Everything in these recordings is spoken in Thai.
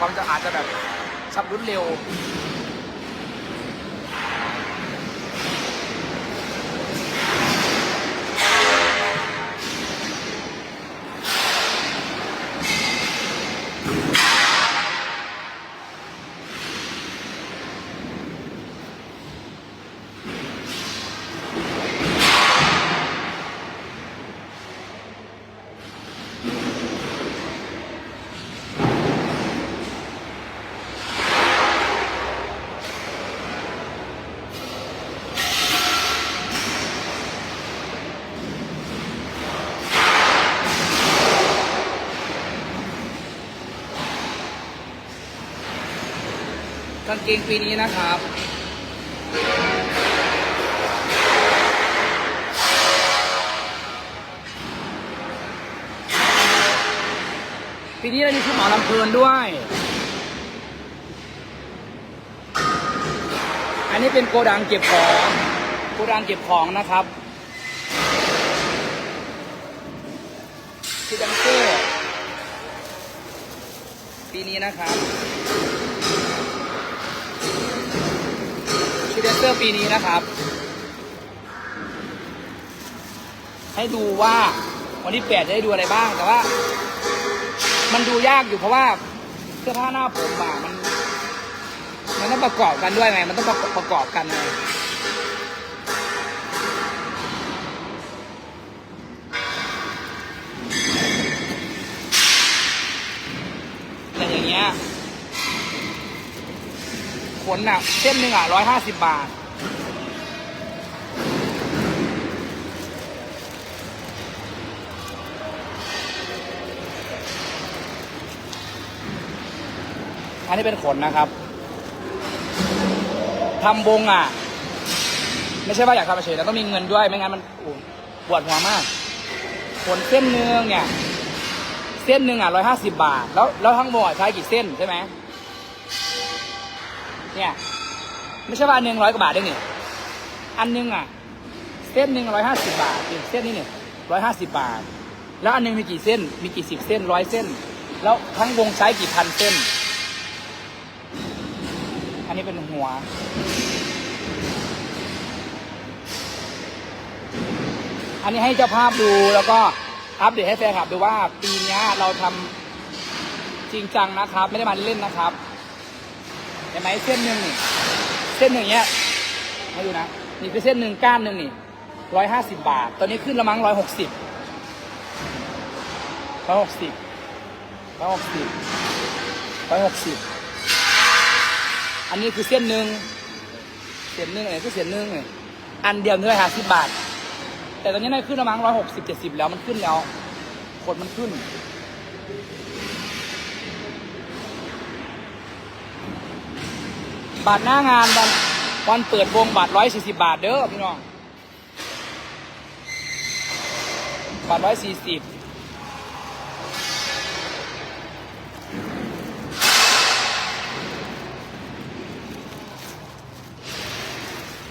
ความจะอาจจะแบบชับรุนเร็ว กางเกงปีนี้นะครับ ปีนี้เรามีชุดหมอลำเพลินด้วย อันนี้เป็นโกดังเก็บของ โกดังเก็บของนะครับชุดแดนเซอร์ปีนี้นะครับ ชุดแดนเซอร์ปีนี้นะครับ ให้ดูว่าวันที่แปดจะได้ดูอะไรบ้าง แต่ว่า มันดูยากอยู่เพราะว่าเสื้อผ้าหน้าผมอะมัน มันต้องประกอบกันด้วยไง มันต้องประประกอบกันไงแต่อย่างเงี้ย ขนอะ เส้นหนึ่งอะร้อยห้าสิบบาท อันนี้เป็นขนนะครับทำบงอะ ไม่ใช่ว่าอยากทำเฉยๆแล้วต้องมีเงินด้วย ไม่งั้นมันปวดหัวมาก ขนเส้นหนึ่งเนี่ย เส้นหนึ่งอะร้อยห้าสิบบาท แล้วแล้วทั้งหมดใช้กี่เส้นใช่ไหม เนี่ย ไม่ใช่ว่าอันหนึ่งร้อยกว่าบาทได้นี่อันหนึ่งอะเส้นหนึ่งร้อยห้าสิบบาทนี่เส้นนี้เนี่ยร้อยห้าสิบบาท แล้วอันหนึ่งมีกี่เส้น มีกี่สิบเส้นร้อยเส้น แล้วทั้งวงใช้กี่พันเส้น อันนี้เป็นหัวอันนี้ให้เจ้าภาพดูแล้วก็อัปเดตให้แฟนคลับดูว่าปีนี้เราทำจริงจังนะครับ ไม่ได้มาเล่นนะครับ เห็นไหมเส้นหนึ่งนี่เส้นหนึ่งเนี้ยมาดูนะนี่คือเส้นหนึ่งก้านหนึ่งนี่ร้อยห้าสิบบาท ตอนนี้ขึ้นละมั้งร้อยหกสิบร้อยหกสิบร้อยหกสิบร้อยหกสิบอันนี้คือเส้นหนึ่งเส้นหนึ่งอันนี้คือเส้นหนึ่งเนี่ยอันเดียวเนื้อหาสิบบาท แต่ตอนนี้น่าขึ้นประมาณร้อยหกสิบเจ็ดสิบแล้วมันขึ้นแล้วขนมันขึ้น บาทหน้างานวันวันเปิดวงบาทร้อยสี่สิบาทเด้อพี่น้องบาทร้อยสี่สิบ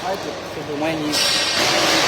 ไม่จุดจุดดูไม่นี้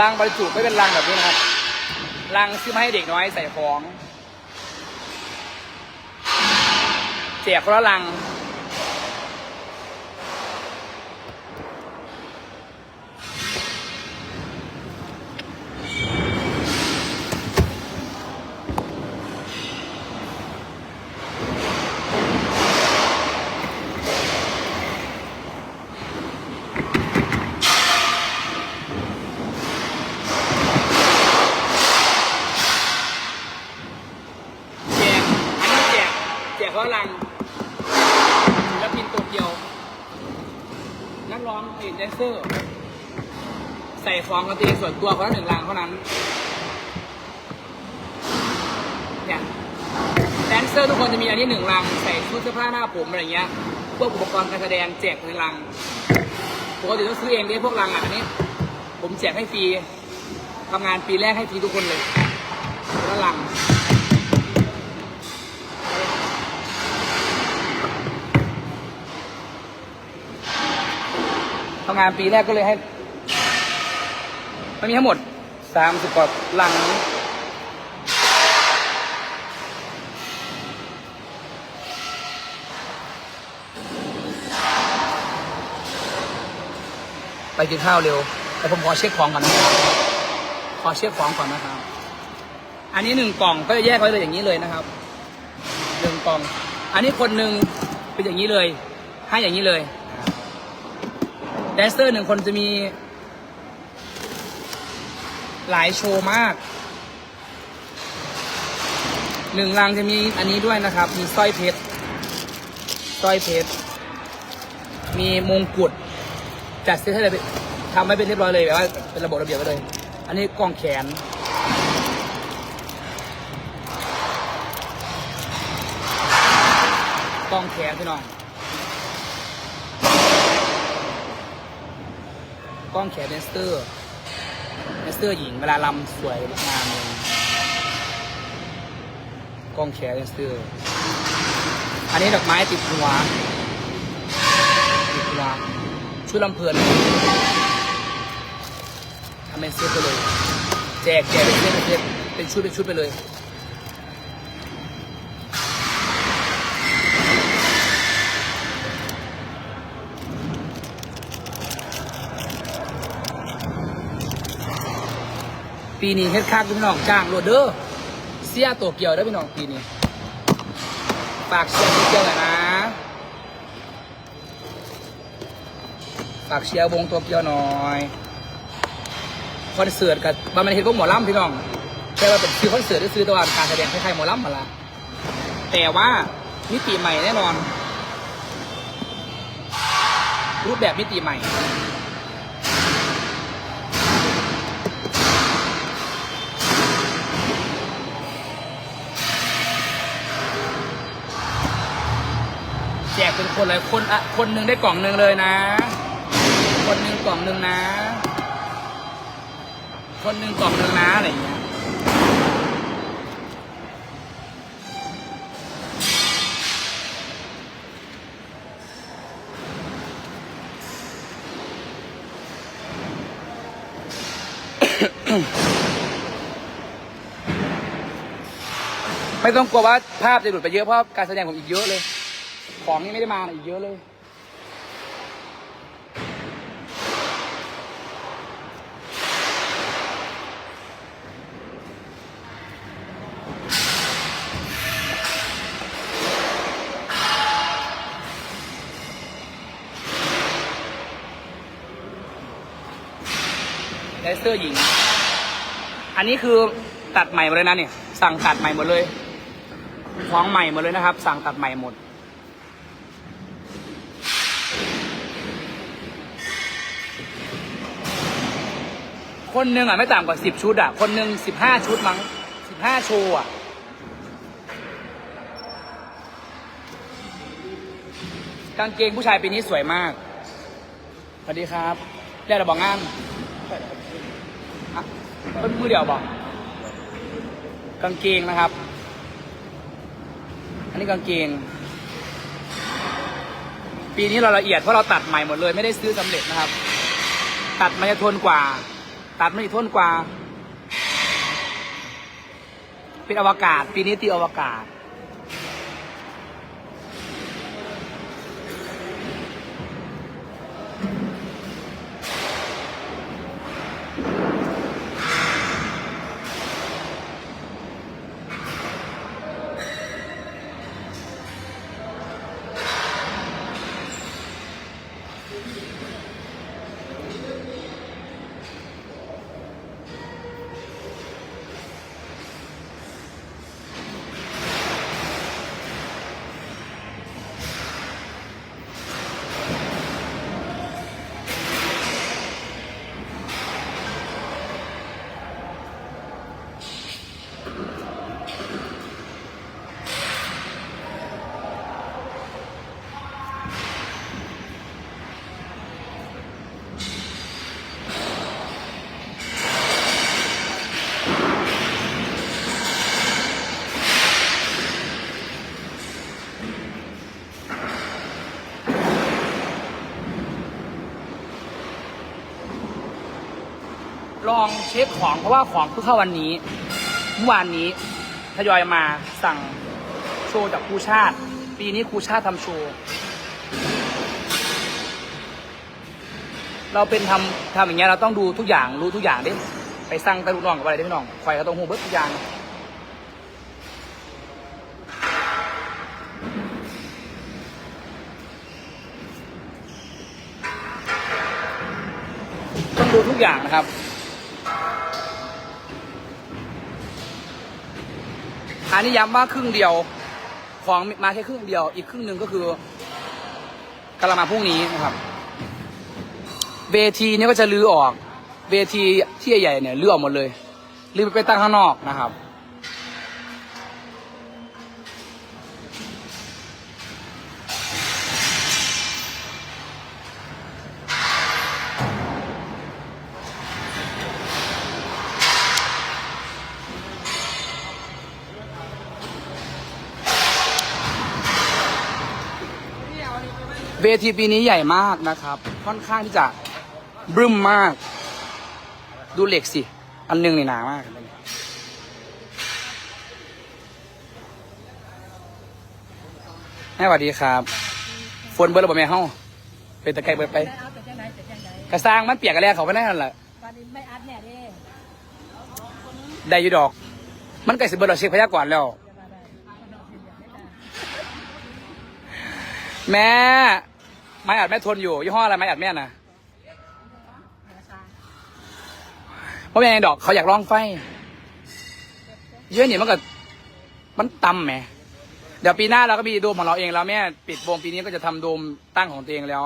ลังบรรจุไม่เป็นลังแบบนี้นะครับ ลังซื้อมาให้เด็กน้อยใส่ของแจกคนละลัง นักร้องเอ็นแดนเซอร์ ใส่ฟองกระตีส่วนตัวคนละหนึ่งลังเท่านั้นเนี่ยแดนเซอร์ทุกคนจะมีอันนี้หนึ่งลัง ใส่ชุดเสื้อผ้าหน้าผมอะไรเงี้ยพวกอุปกรณ์การแสดงแจกหนึ่งลังปกติต้องซื้อเองด้วยพวกลังอะอันนี้ ผมแจกให้ฟรีทำงานปีแรกให้ฟรีทุกคนเลยคนละลัง งานปีแรกก็เลยให้มันมีทั้งหมดสามสิบกว่าลัง ไปกินข้าวเร็ว แต่ผมขอเช็คของก่อนนะครับขอเช็คของก่อนนะครับ อันนี้หนึ่งกล่องก็จะแยกไว้เลยอย่างนี้เลยนะครับหนึ่งกล่อง อันนี้คนหนึ่งเป็นอย่างนี้เลย ให้อย่างนี้เลย แดนเซอร์หนึ่งคนจะมี หลายโชว์มาก หนึ่งรังจะมีอันนี้ด้วยนะครับ มีสร้อยเพชรสร้อยเพชรมีมงกุฎจัดเซตให้เลยทำให้เป็นเรียบร้อยเลยแบบว่าเป็นระบบระเบียบไปเลย อันนี้กล้องแขนกล้องแขนพี่น้อง กล้องแขนเดนสเตอร์เดนสเตอร์หญิงเวลาลำสวยงามเลยกล้องแขนเดนสเตอร์ อันนี้ดอกไม้ติดหัวติดหัวชุดลำเพลินทำเป็นเซตไปเลย แจกแจกเป็นเซตเป็นเซตเป็นชุดเป็นชุดไปเลย ปีนี้เฮ็ดคักพี่น้องจ้างโรดเดอร์เสียตัวเกี่ยวได้พี่น้องปีนี้ฝากเชียร์ตัวเกี่ยวหน่อยนะฝากเชียร์วงตัวเกี่ยวหน่อยคอนเสิร์ตกับบันมันเฮ็ดก็หมอลำพี่น้องแค่ว่าเป็นคือคอนเสิร์ตที่ซื้อตัวการแสดงคล้ายๆหมอลำมาละแต่ว่ามิติใหม่แน่นอน รูปแบบมิติใหม่ จกเป็นคนเลยคนอะคนหนึ่งได้กล่องหนึ่งเลยนะ คนหนึ่งกล่องหนึ่งนะ คนหนึ่งกล่องหนึ่งนะอะไรอย่างเงี้ยไม่ต้องกลัวว่าภาพจะหลุดไปเยอะเพราะการแสดงผมอีกเยอะเลย ของนี่ไม่ได้มาอีกเยอะเลยเลเซอร์หญิง อันนี้คือตัดใหม่หมดเลยนะเนี่ย สั่งตัดใหม่หมดเลย ของใหม่หมดเลยนะครับ สั่งตัดใหม่หมด คนหนึ่งอะไม่ต่ำกว่าสิบชุดอะ คนหนึ่งสิบห้าชุดมั้งสิบห้าโชว์อะ กางเกงผู้ชายปีนี้สวยมาก สวัสดีครับเรียกเราบอกงานอะเพิ่นมือเดียวบอกกางเกงนะครับ อันนี้กางเกง ปีนี้เราละเอียดเพราะเราตัดใหม่หมดเลย ไม่ได้ซื้อสำเร็จนะครับ ตัดมันจะทนกว่า ตัดมันจะทนกว่า เป็นอวกาศ ปีนี้ตีอวกาศ ช็คของเพราะว่าของเพิ่งเข้าวันนี้เมื่อวานนี้ทยอยมาสั่งโชว์จากครูชาติ ปีนี้ครูชาติทำโชว์เราเป็นทำทำอย่างเงี้ยเราต้องดูทุกอย่างรู้ทุกอย่างดิไปสั่งไปลูกน้องกับอะไรได้พี่น้องไฟก็ต้องหูเบิดทุกอย่างต้องดูทุกอย่างนะครับ อันนี้ย้ำว่าครึ่งเดียว ของมาแค่ครึ่งเดียว อีกครึ่งหนึ่งก็คือกำลังมาพรุ่งนี้นะครับ เวทีเนี่ยก็จะลื้อออก เวทีที่ใหญ่ๆเนี่ยลื้อออกหมดเลยลื้อไปตั้งข้างนอกนะครับ วทีปีนี้ใหญ่มากนะครับ ค่อนข้างที่จะบึ้มมาก ดูเหล็กสิ อันหนึงนี่หนามากแม่สวัสดีครับ ฝนเบิร์ดระบบแม่เฮ้าเป็นตะไคร้เบิร์ดไปกระซังมันเปียกกันแล้วเขาไปแน่นอนแหละไม่อัดเนี่ยเด้ได้ยูดอก มันใกล้สิเบิร์ดเราเช็คพยากรณ์แล้ว แม่ ไม้อัดแม่ทนอยู่ยี่ห้ออะไรไม้อัดแม่น่ะเพราะแม่ดอกเขาอยากลองไฟเยอะนี่มันก็มันต่ำแหมเดี๋ยวปีหน้าเราก็มีโดมของเราเองแล้วแม่ปิดวงปีนี้ก็จะทำโดมตั้งของตัวเองแล้ว